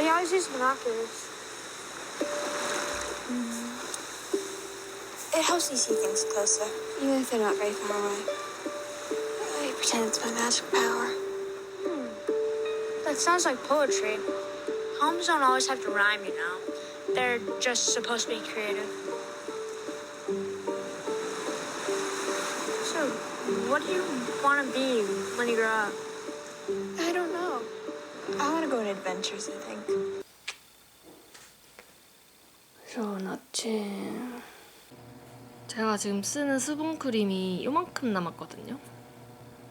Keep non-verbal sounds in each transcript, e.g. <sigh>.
You always use binoculars? It helps you see things closer, even if they're not very far away. I pretend it's my magic power. Hmm. That sounds like poetry. Poems don't always have to rhyme, you know. They're just supposed to be creative. So, what do you want to be when you grow up? I want to go on adventures, I think. 좋은 아침. 제가 지금 쓰는 수분 크림이 요만큼 남았거든요.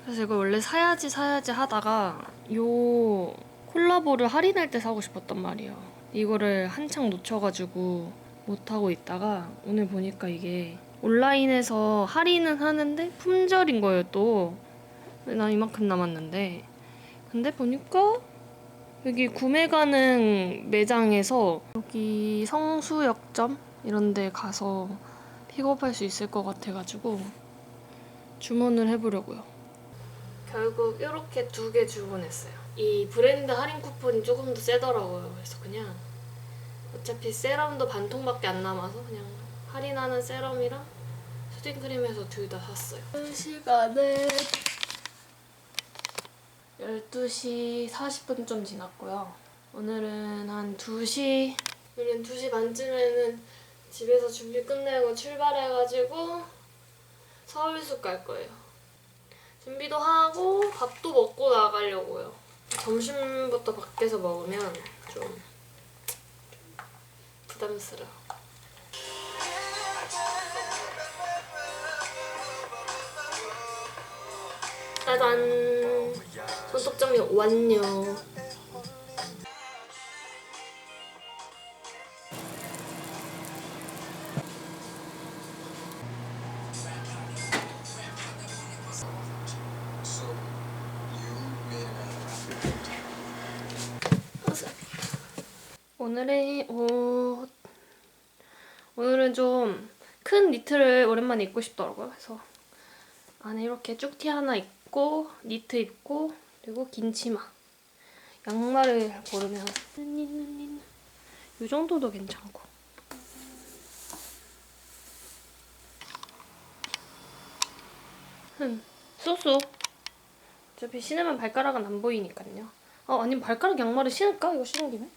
그래서 이걸 원래 사야지 사야지 하다가 요 콜라보를 할인할 때 사고 싶었단 말이에요. 이거를 한창 놓쳐가지고 못하고 있다가 오늘 보니까 이게 온라인에서 할인은 하는데 품절인 거예요 또. 난 이만큼 남았는데. 근데 보니까 여기 구매 가능 매장에서 여기 성수역점 이런 데 가서 픽업할 수 있을 것 같아가지고 주문을 해보려고요. 결국 이렇게 두 개 주문했어요. 이 브랜드 할인 쿠폰이 조금 더 세더라고요. 그래서 그냥 어차피 세럼도 반통밖에 안 남아서 그냥 할인하는 세럼이랑 수딩크림에서 둘 다 샀어요. 시간은 12시 40분 좀 지났고요. 오늘은 한 2시, 오늘은 2시 반쯤에는 집에서 준비 끝내고 출발해가지고 서울숲 갈 거예요. 준비도 하고 밥도 먹고 나가려고요. 점심부터 밖에서 먹으면 좀 부담스러워. 짜잔! 손톱 정리 완료. 오늘의 옷 오늘은 좀 큰 니트를 오랜만에 입고 싶더라고요. 그래서 안에 이렇게 쭉 티 하나 입고 니트 입고 그리고 긴 치마 양말을 고르면 이 정도도 괜찮고 흠 쏘쏘 어차피 신으면 발가락은 안 보이니까요. 어 아니면 발가락 양말을 신을까? 이거 신은 김에?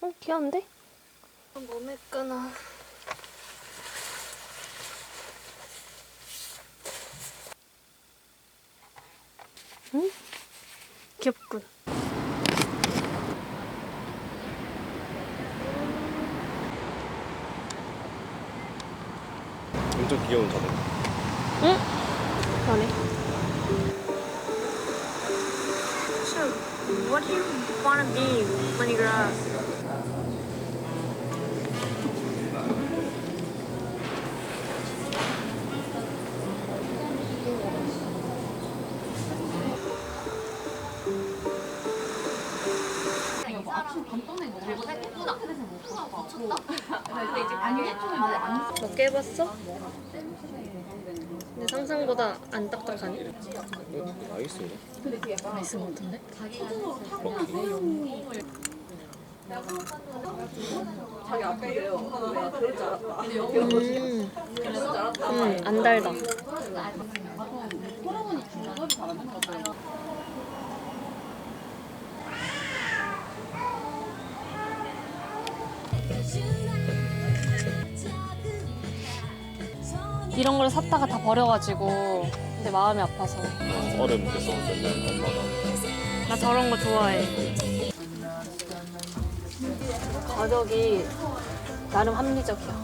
어 귀여운데? 몸에 끄나 응? 귀엽군 엄청 귀여운 자동. 응? 그러네 So, what do you want to be when you grow up? 몇개 해봤어? <laughs> 근데 상상보다 안 딱딱하네. 나이스인가? 맛있을 것 같은데? 럭키. 음, 음, 안 달다. 이 런 걸 샀다가 다 버려가지고 근데 마음이 아파서 어려울 때 썼었는데 엄마가 나 저런 거 좋아해. 가격이 나름 합리적이야.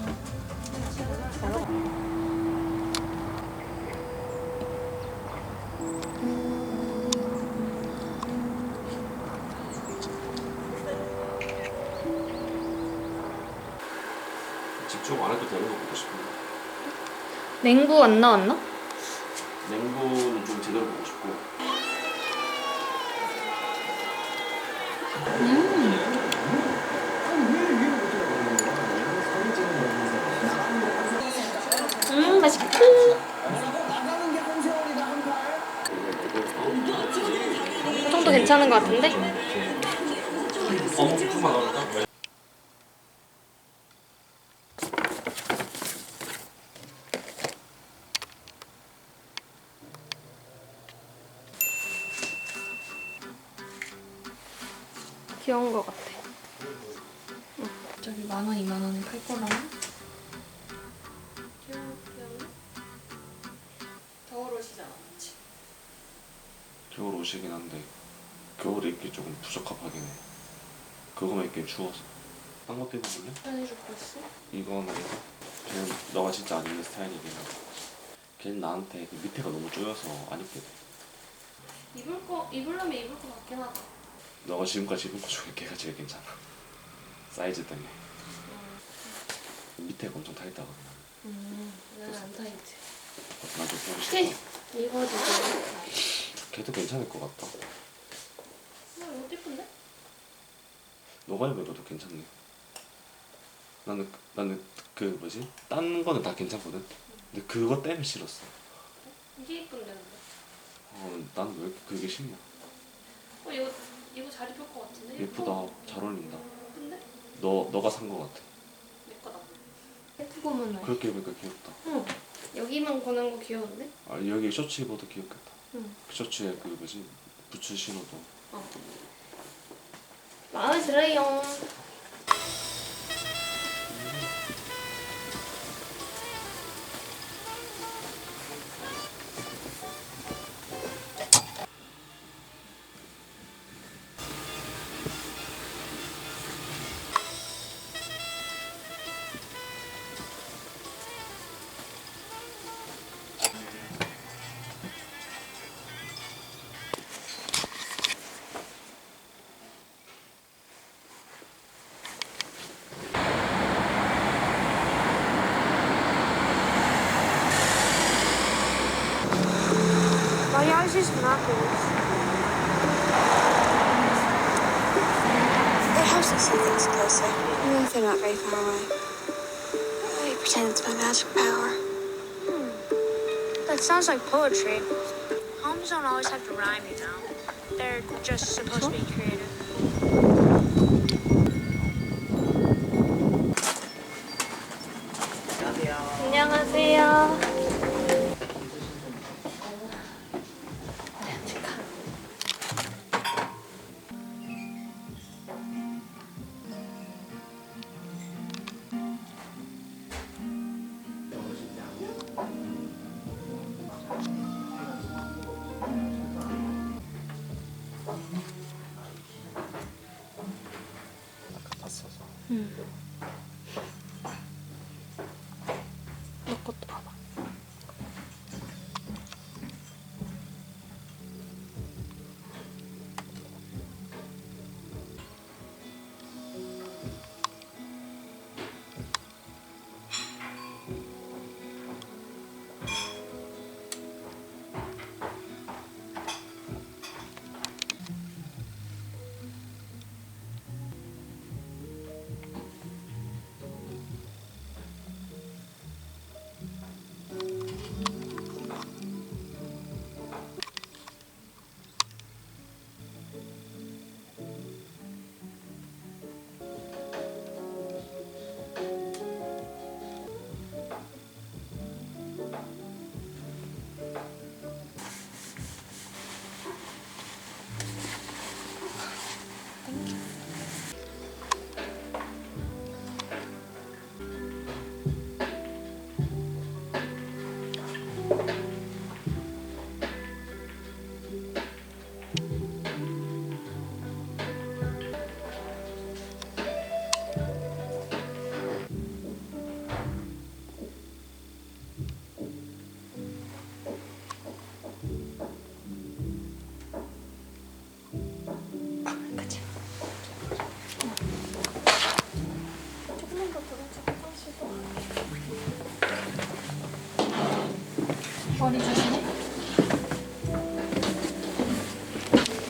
집중 안 해도 되는 거 보고 싶은데 냉부 안 나왔나? 냉부는 좀 제대로 보고 싶고. 음, 음 맛있겠다. 좀더 괜찮은 것 같은데? 귀여운 것 같아. 응, 저기 만 원, 이만 원에 팔 거라나? 귀여워, 귀여워. 겨울 옷이잖아, 그치? 겨울 옷이긴 한데 겨울에 입기 조금 부적합하긴 해. 그거만 입기 추워서. 딴 것도 입어볼래? 편해줄 거 있어? 이거는 걔는 너가 진짜 안 입는 스타일이긴 하고 걔는 나한테 그 밑에가 너무 쪼여서 안 입게 돼. 입을 거, 입으려면 입을 거 같긴 하다. 너가 지금까지 입은 것 중에 걔가 제일 괜찮아. 사이즈 때문에. 밑에가 엄청 타이트하거든. 음, 나는 안 타이트. 나도 보고 싶어. 네. 입어주고. 걔도 괜찮을 것 같다. 어, 옷 예쁜데? 너가 입어도 괜찮네. 나는 나는 그 뭐지? 딴 거는 다 괜찮거든. 근데 그거 때문에 싫었어. 이게 예쁜데, 근데. 어, 난왜 그게 싫냐? 어, 이거, 이거 잘 입을 것 같은데? 예쁘다. 잘 어울린다. 근데? 너 너가 산 거 같아. 내 거다. 예쁘고만 해. 그렇게 입으니까 귀엽다. 응. 여기만 거는 거 귀여운데? 아 여기 셔츠 입어도 귀엽겠다. 응. 그 셔츠에 그 뭐지? 부츠 신어도. 어. 마음에 들어요. See things closer, even if they're not very far away. I pretend it's my magic power. Hmm. That sounds like poetry. Poems don't always have to rhyme, you know. They're just supposed to be creative. 봤